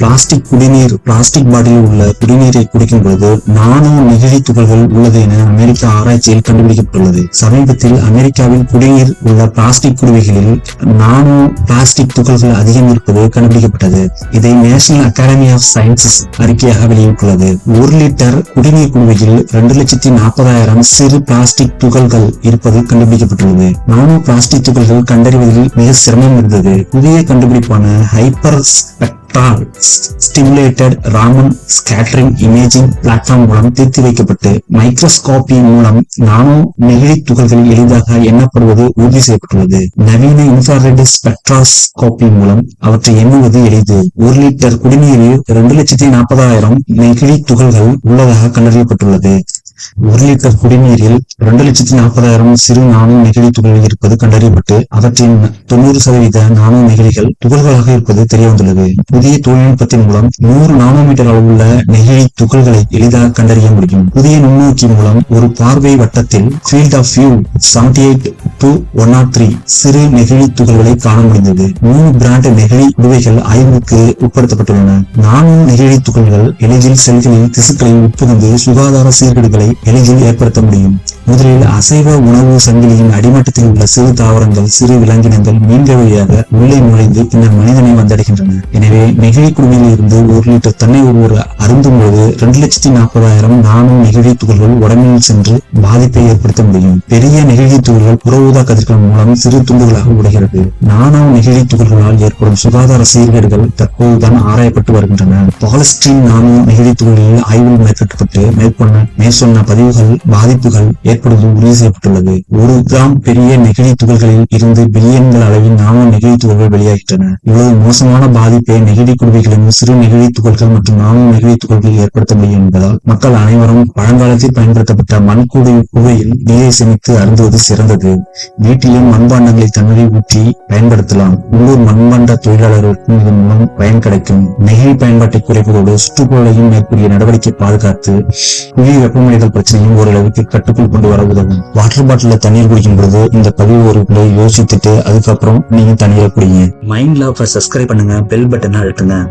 Plastic குடிநீர் plastic பாட்டிலில் உள்ள குடிநீரை குடிக்கும் பொழுது நானோ நெகிழி துகள்கள் உள்ளது என அமெரிக்க ஆராய்ச்சியில் கண்டுபிடிக்கப்பட்டுள்ளது. சமீபத்தில் அமெரிக்காவில் குடிநீர் உள்ள பிளாஸ்டிக் குடுவைகளில் நானோ பிளாஸ்டிக் துகள்கள் அதிகம் இருப்பது கண்டுபிடிக்கப்பட்டது. இதை நேஷனல் அகாடமி ஆஃப் சயின்சஸ் அறிக்கையாக வெளியிட்டுள்ளது. ஒரு லிட்டர் குடிநீர் குடுவையில் இரண்டு லட்சத்தி நாற்பதாயிரம் சிறு பிளாஸ்டிக் துகள்கள் இருப்பது கண்டுபிடிக்கப்பட்டுள்ளது. நானோ பிளாஸ்டிக் துகள்கள் கண்டறிவதில் மிக சிரமம் இருந்தது. புதிய கண்டுபிடிப்பான hyper spectral stimulated Raman scattering imaging platform மூலம் தீர்த்து வைக்கப்பட்டு மைக்ரோஸ்கோபி மூலம் நானோ நெகிழி துகள்கள் எளிதாக எண்ணப்படுவது உறுதி செய்யப்பட்டுள்ளது. நவீன இன்ஃப்ராரெட் ஸ்பெக்ட்ராஸ்கோபி மூலம் அவற்றை எண்ணுவது எளிது. ஒரு லிட்டர் குடிநீரில் இரண்டு லட்சத்தி நாற்பதாயிரம் நெகிழி துகள்கள் உள்ளதாக கண்டறியப்பட்டுள்ளது. ஒரு லிட்டர் குடிநீரில் இரண்டு லட்சத்தி நாற்பதாயிரம் சிறு நானோ நெகிழி துகள்கள் இருப்பது கண்டறியப்பட்டு அவற்றின் தொண்ணூறு சதவீத நானோ நெகிழிகள் துகள்களாக இருப்பது தெரிய வந்துள்ளது புதிய தொழில்நுட்பத்தின் மூலம் நூறு நானோமீட்டர் அளவுள்ள நெகிழி துகள்களை எளிதாக கண்டறிய முடியும். புதிய நுண்ணோக்கி மூலம் ஒரு பார்வை வட்டத்தில் field of view seventy eight to one nought three சிறு நெகிழி துகள்களை காண முடிந்தது. மூணு பிராண்ட் நெகிழி உடைகள் ஆய்வுக்கு உட்படுத்தப்பட்டுள்ளன. நானோ நெகிழி துகள்கள் எளிதில் செல்களில் திசுக்களை உட்புகுந்து சுகாதார சீர்கேடுகளை எளிதில் ஏற்படுத்த முடியும். முதலில் அசைவ உணவு சங்கிலியின் அடிமட்டத்தில் உள்ள சிறு தாவரங்கள் சிறு விலங்கினங்கள் மீன்கள் வழியாக உள்ளே நுழைந்து பின்னர் மனிதனை வந்தடைகின்றன. எனவே நெகிழி குடுமையில் இருந்து ஒரு லிட்டர் தண்ணை ஒருவர் அருந்தும் போது இரண்டு லட்சத்தி நாற்பதாயிரம் நானோ நெகிழி துகள்கள் உடம்பில் சென்று பாதிப்பை ஏற்படுத்த முடியும். பெரிய நெகிழி துகள்கள் புற ஊதா கதிர்கள் மூலம் சிறு துண்டுகளாக உடைகிறது. நானோ நெகிழி துகள்களால் ஏற்படும் சுகாதார சீர்கேடுகள் தற்போதுதான் ஆராயப்பட்டு வருகின்றன. பாலஸ்டீன் நானோ நெகிழி துகள்களில் ஆய்வில் மேற்கொள்ளப்பட்டு மேற்கொண்ட மேற்சொன்ன பதிவுகள் பாதிப்புகள் ஏற்படுவது உறுதி செய்யப்பட்டுள்ளது ஒரு கிராம் பெரிய நெகிழி துகள்களில் இருந்து பில்லியன்கள் அளவில் நானோ நெகிழி துகள்கள் வெளியாகின்றன. இவ்வளவு மோசமான பாதிப்பை நெகிழி குடுவைகளின் சிறு நெகிழி துகள்கள் மற்றும் நானோ நெகிழி துகள்கள் ஏற்படுத்த முடியும் என்பதால் மக்கள் அனைவரும் பழங்காலத்தில் பயன்படுத்தப்பட்ட மண்கூடை குகையில் நீரை சேமித்து அருந்துவது சிறந்தது. வீட்டிலும் மண்பாண்டங்களை தண்ணீரை ஊற்றி பயன்படுத்தலாம். உள்ளூர் மண்பாண்ட தொழிலாளர்களுக்கும் இதன் மூலம் பயன் கிடைக்கும். நெகிழி பயன்பாட்டை குறைப்பதோடு சுற்றுச்சூழலையும் மேற்கூறிய நடவடிக்கை பாதுகாத்து புவி வெப்பமடைதல் பிரச்சனையும் ஓரளவுக்கு கட்டுக்குள் கொண்டு வர உதவும். வாட்டர் பாட்டில தண்ணீர் குடிக்கும் பொழுது இந்த பதிவு ஒரு முறை யோசித்துட்டு அதுக்கப்புறம் நீங்க தண்ணீரை குடிங்க. மைண்ட் லாஃபை சப்ஸ்கிரைப் பண்ணுங்க பெல் பட்டனை அழுத்துங்க.